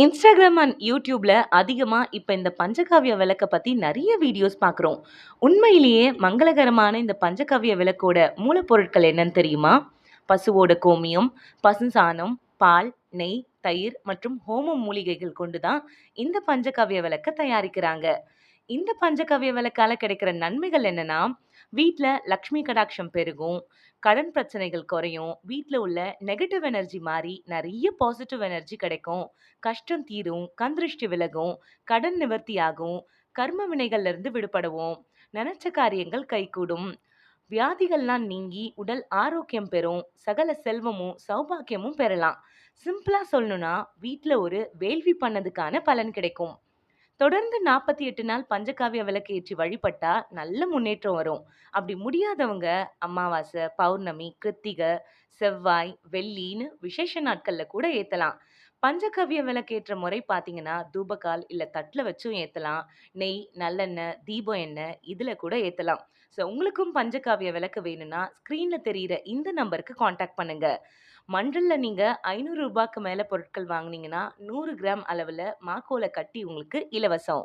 Instagram and யூடியூப்ல அதிகமாக இப்போ இந்த பஞ்சகாவிய விளக்கை பற்றி நிறைய வீடியோஸ் பார்க்குறோம். உண்மையிலேயே மங்களகரமான இந்த பஞ்சகாவிய விளக்கோட மூலப்பொருட்கள் என்னன்னு தெரியுமா? பசுவோட கோமியம், பசு சாணம் பால், நெய், தயிர் மற்றும் ஹோமம் மூலிகைகள் கொண்டு தான் இந்த பஞ்சகாவிய விளக்கை தயாரிக்கிறாங்க. இந்த பஞ்சகவ்ய விளக்கால கிடைக்கிற நன்மைகள் என்னன்னா, வீட்டில் லக்ஷ்மி கடாட்சம் பெருகும், கடன் பிரச்சனைகள் குறையும், வீட்டில் உள்ள நெகட்டிவ் எனர்ஜி மாதிரி நிறைய பாசிட்டிவ் எனர்ஜி கிடைக்கும், கஷ்டம் தீரும், கந்திருஷ்டி விலகும், கடன் நிவர்த்தியாகும், கர்ம வினைகள்ல இருந்து விடுபடுவோம், நெனச்ச காரியங்கள் கைகூடும், வியாதிகள்லாம் நீங்கி உடல் ஆரோக்கியம் பெறும், சகல செல்வமும், சௌபாக்கியமும் பெறலாம். சிம்பிளா சொல்லணும்னா, வீட்டில் ஒரு வேள்வி பண்ணதுக்கான பலன் கிடைக்கும். தொடர்ந்து 48 நாள் பஞ்சகாவிய விளக்கு ஏற்றி வழிபட்டா நல்ல முன்னேற்றம் வரும். அப்படி முடியாதவங்க அமாவாசை, பௌர்ணமி, கிருத்திகை, செவ்வாய், வெள்ளின்னு விசேஷ நாட்களில் கூட ஏத்தலாம். பஞ்சகவ்யம் விளக்கேற்ற முறை பார்த்தீங்கன்னா, தூபகால் இல்லை தட்டில் வச்சும் ஏற்றலாம் நெய், நல்லெண்ணெய், தீபம் எண்ணெய் இதில் கூட ஏற்றலாம் ஸோ உங்களுக்கும் பஞ்சகாவிய விளக்கு வேணும்னா, ஸ்க்ரீனில் தெரியிற இந்த நம்பருக்கு காண்டாக்ட் பண்ணுங்கள் மண்டலில் நீங்கள் ஐநூறு ரூபாய்க்கு மேலே பொருட்கள் வாங்குனீங்கன்னா, நூறு கிராம் அளவில் மாக்கோலை கட்டி உங்களுக்கு இலவசம்.